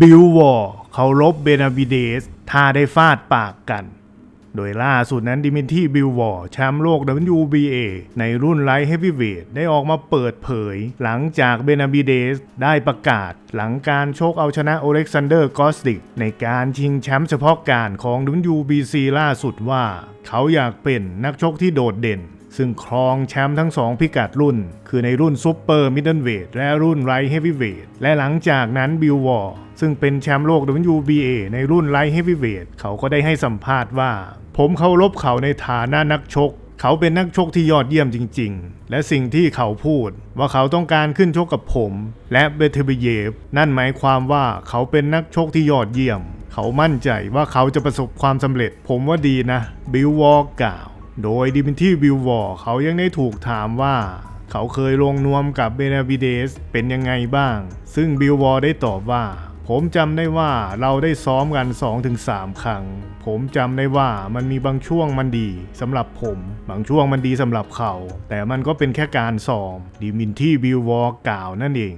บิลวอร์เขารบเบนาบิเดสถ้าได้ฟาดปากกัน โดยล่าสุดนั้นดิมินทีบิลวอร์แชมป์โลก WBA ในรุ่นไลท์เฮฟวีเวทได้ออกมาเปิดเผย หลังจากเบนาบิเดสได้ประกาศ หลังการโชคเอาชนะโอเล็กซานเดอร์กอสติก ในการชิงแชมป์เฉพาะการของ WBC ล่าสุดว่า เขาอยากเป็นนักชกที่โดดเด่น ซึ่งครองแชมป์ทั้งสองพิกัดรุ่น คือในรุ่นซูเปอร์มิดเดิลเวทและรุ่นไลท์เฮฟวีเวทและหลังจากนั้นบิลวอร์ซึ่งเป็นแชมป์โลก WBA ในรุ่นไลท์เฮฟวีเวทเขาก็ได้ให้สัมภาษณ์ว่า ผมเคารพเขาในฐานะนักชก เขาเป็นนักชกที่ยอดเยี่ยมจริง ๆ และสิ่งที่เขาพูดว่าเขาต้องการขึ้นชกกับผม และเบเทเบเยฟนั่นหมายความว่าเขาเป็นนักชกที่ยอดเยี่ยม เขามั่นใจว่าเขาจะประสบความสำเร็จ ผมว่าดีนะ บิลวอร์กล่าว โดยดิมิทีบิลวอร์เขายังได้ถูกถามว่าเขาเคยลงนวมกับเบนาบิเดสเป็นยังไงบ้าง ซึ่งบิลวอร์ได้ตอบว่า ผมจำได้ว่าเราได้ซ้อมกัน 2-3 ครั้ง ผมจำได้ว่ามันมีบางช่วงมันดีสำหรับผม บางช่วงมันดีสำหรับเขา แต่มันก็เป็นแค่การซ้อมดิมินที่บิลวอร์กล่าวนั่นเอง